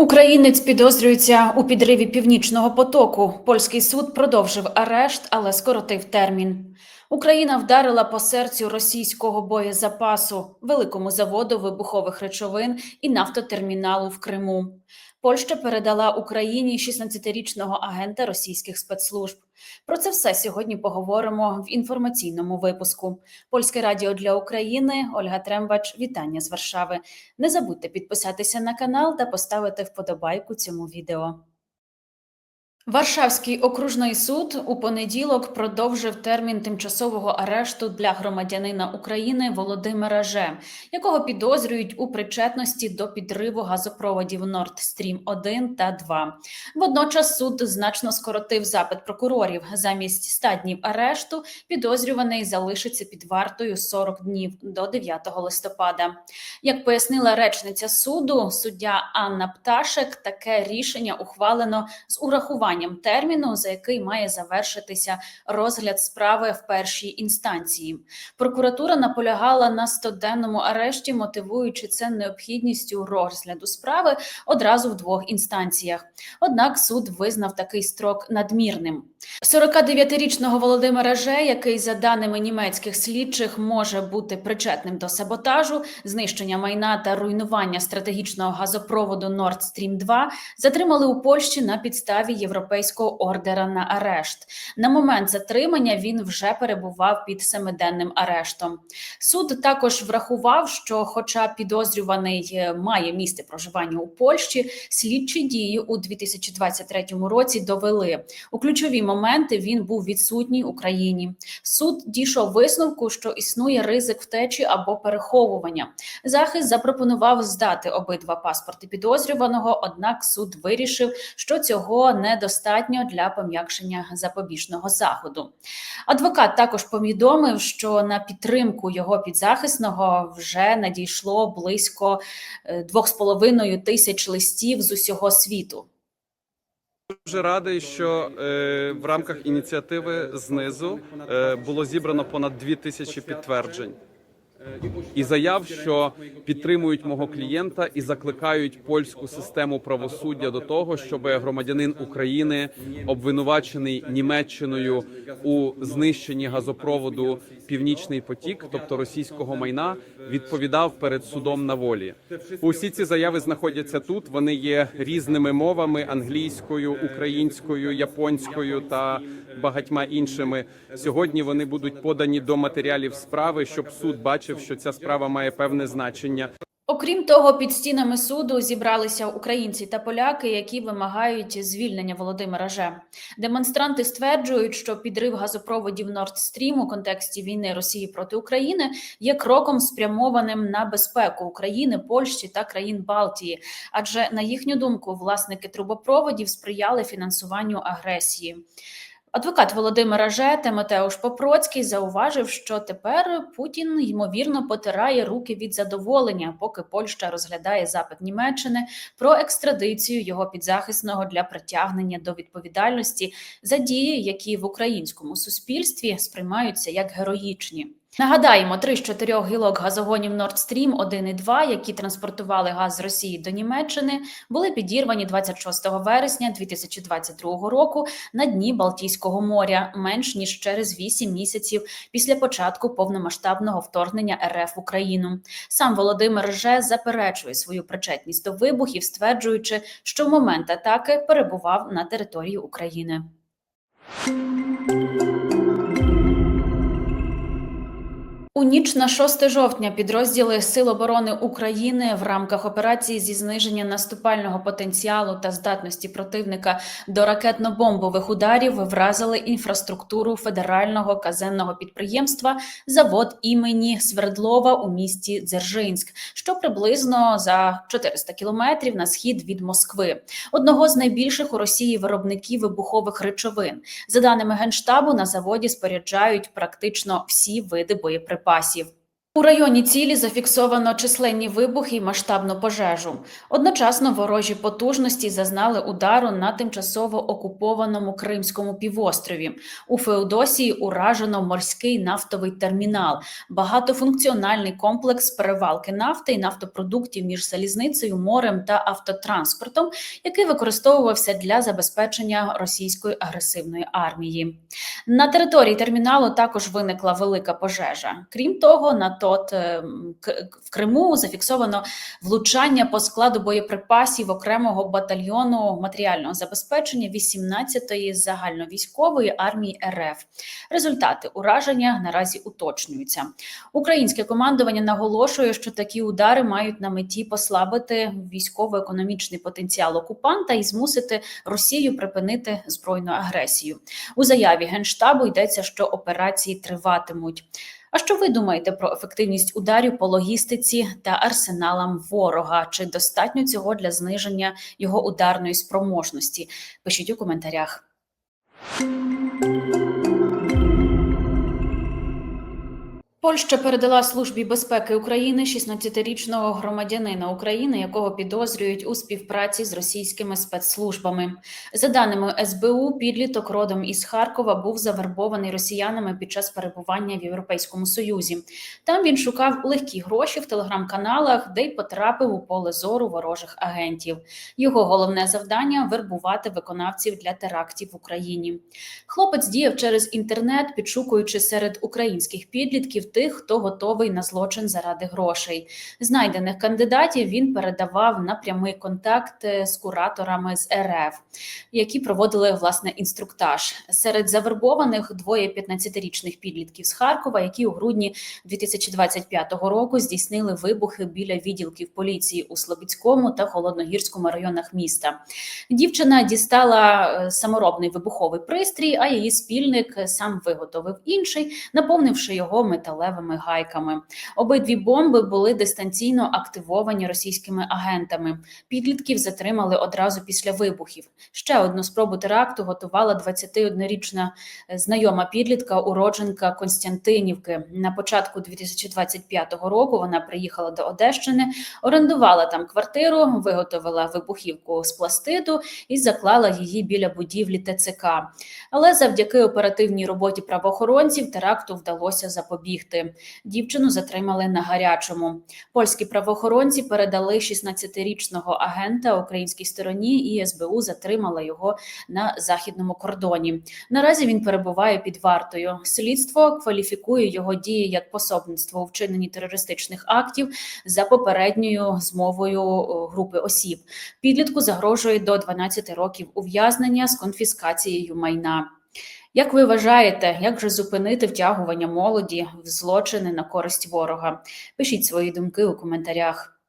Українець підозрюється у підриві північного потоку. Польський суд продовжив арешт, але скоротив термін. Україна вдарила по серцю російського боєзапасу, великому заводу вибухових речовин і нафтотерміналу в Криму. Польща передала Україні 16-річного агента російських спецслужб. Про це все сьогодні поговоримо в інформаційному випуску. Польське радіо для України Ольга Трембач. Вітання з Варшави. Не забудьте підписатися на канал та поставити вподобайку цьому відео. Варшавський окружний суд у понеділок продовжив термін тимчасового арешту для громадянина України Володимира Ж, якого підозрюють у причетності до підриву газопроводів Nord Stream 1 та 2. Водночас суд значно скоротив запит прокурорів. Замість 100 днів арешту підозрюваний залишиться під вартою 40 днів до 9 листопада. Як пояснила речниця суду, суддя Анна Пташек, таке рішення ухвалено з урахуванням терміну, за який має завершитися розгляд справи в першій інстанції. Прокуратура наполягала на 100-денному арешті, мотивуючи це необхідністю розгляду справи одразу в двох інстанціях. Однак суд визнав такий строк надмірним. 49-річного Володимира Же, який за даними німецьких слідчих може бути причетним до саботажу, знищення майна та руйнування стратегічного газопроводу Nord Stream 2, затримали у Польщі на підставі європейського ордера на арешт. На момент затримання він вже перебував під семиденним арештом. Суд також врахував, що, хоча підозрюваний е, має місце проживання у Польщі, слідчі дії у 2023 році довели у ключові моменти. Він був відсутній Україні. Суд дійшов висновку, що існує ризик втечі або переховування. Захист запропонував здати обидва паспорти підозрюваного однак суд вирішив, що цього недостатньо для пом'якшення запобіжного заходу. Адвокат також повідомив, що на підтримку його підзахисного вже надійшло близько е, 2,5 тисяч листів з усього світу. Дуже радий, що е, в рамках ініціативи знизу е, було зібрано понад дві тисячі підтверджень і заяв, що підтримують мого клієнта і закликають польську систему правосуддя до того, щоб громадянин України, обвинувачений Німеччиною у знищенні газопроводу Північний потік, тобто російського майна, відповідав перед судом на волі. Усі ці заяви знаходяться тут. Вони є різними мовами: англійською, українською, японською та багатьма іншими. Сьогодні вони будуть подані до матеріалів справи, щоб суд бачив, що ця справа має певне значення. Окрім того, під стінами суду зібралися українці та поляки, які вимагають звільнення Володимира Же. Демонстранти стверджують, що підрив газопроводів Nord Stream у контексті війни Росії проти України є кроком спрямованим на безпеку України, Польщі та країн Балтії. Адже на їхню думку, власники трубопроводів сприяли фінансуванню агресії. Адвокат Володимира Жети Матеуш Попроцький зауважив, що тепер Путін ймовірно потирає руки від задоволення, поки Польща розглядає запит Німеччини про екстрадицію його підзахисного для притягнення до відповідальності за дії, які в українському суспільстві сприймаються як героїчні. Нагадаємо, три з чотирьох гілок газогонів Nord Stream 1 і 2, які транспортували газ з Росії до Німеччини, були підірвані 26 вересня 2022 року на дні Балтійського моря, менш ніж через 8 місяців після початку повномасштабного вторгнення РФ в Україну. Сам Володимир Же заперечує свою причетність до вибухів, стверджуючи, що в момент атаки перебував на території України. У ніч на 6 жовтня підрозділи Сил оборони України в рамках операції зі зниження наступального потенціалу та здатності противника до ракетно-бомбових ударів вразили інфраструктуру федерального казенного підприємства Завод імені Свердлова у місті Дзержинськ, що приблизно за 400 кілометрів на схід від Москви, одного з найбільших у Росії виробників вибухових речовин. За даними генштабу, на заводі споряджають практично всі види боєприпасів боєприпасів. У районі цілі зафіксовано численні вибухи і масштабну пожежу. Одночасно ворожі потужності зазнали удару на тимчасово окупованому Кримському півострові. У Феодосії уражено морський нафтовий термінал, багатофункціональний комплекс перевалки нафти і нафтопродуктів між залізницею, морем та автотранспортом, який використовувався для забезпечення російської агресивної армії. На території терміналу також виникла велика пожежа. Крім того, на тот е, в Криму зафіксовано влучання по складу боєприпасів окремого батальйону матеріального забезпечення 18-ї загальновійськової армії РФ. Результати ураження наразі уточнюються. Українське командування наголошує, що такі удари мають на меті послабити військово-економічний потенціал окупанта і змусити Росію припинити збройну агресію. У заяві генштабу йдеться, що операції триватимуть. А що ви думаєте про ефективність ударів по логістиці та арсеналам ворога? Чи достатньо цього для зниження його ударної спроможності? Пишіть у коментарях. Польща передала службі безпеки України 16-річного громадянина України, якого підозрюють у співпраці з російськими спецслужбами. За даними СБУ, підліток родом із Харкова був завербований росіянами під час перебування в Європейському Союзі. Там він шукав легкі гроші в телеграм-каналах, де й потрапив у поле зору ворожих агентів. Його головне завдання вербувати виконавців для терактів в Україні. Хлопець діяв через інтернет, підшукуючи серед українських підлітків тих, хто готовий на злочин заради грошей. Знайдених кандидатів він передавав на прямий контакт е, з кураторами з РФ, які проводили власне інструктаж. Серед завербованих двоє 15-річних підлітків з Харкова, які у грудні 2025 року здійснили вибухи біля відділків поліції у Слобідському та Холодногірському районах міста. Дівчина дістала е, саморобний вибуховий пристрій, а її спільник е, сам виготовив інший, наповнивши його металевими гайками. Обидві бомби були дистанційно активовані російськими агентами. Підлітків затримали одразу після вибухів. Ще одну спробу теракту готувала 21-річна е, знайома підлітка, уродженка Константинівки. На початку 2025 року вона приїхала до Одещини, орендувала там квартиру, виготовила вибухівку з пластиду і заклала її біля будівлі ТЦК. Але завдяки оперативній роботі правоохоронців теракту вдалося запобігти. Дівчину затримали на гарячому. Польські правоохоронці передали 16-річного агента українській стороні, і СБУ затримала його на західному кордоні. Наразі він перебуває під вартою. Слідство кваліфікує його дії як пособництво у вчиненні терористичних актів за попередньою змовою групи осіб. Підлітку загрожує до 12 років ув'язнення з конфіскацією майна. Як ви вважаєте, як же зупинити втягування молоді в злочини на користь ворога? Пишіть свої думки у коментарях.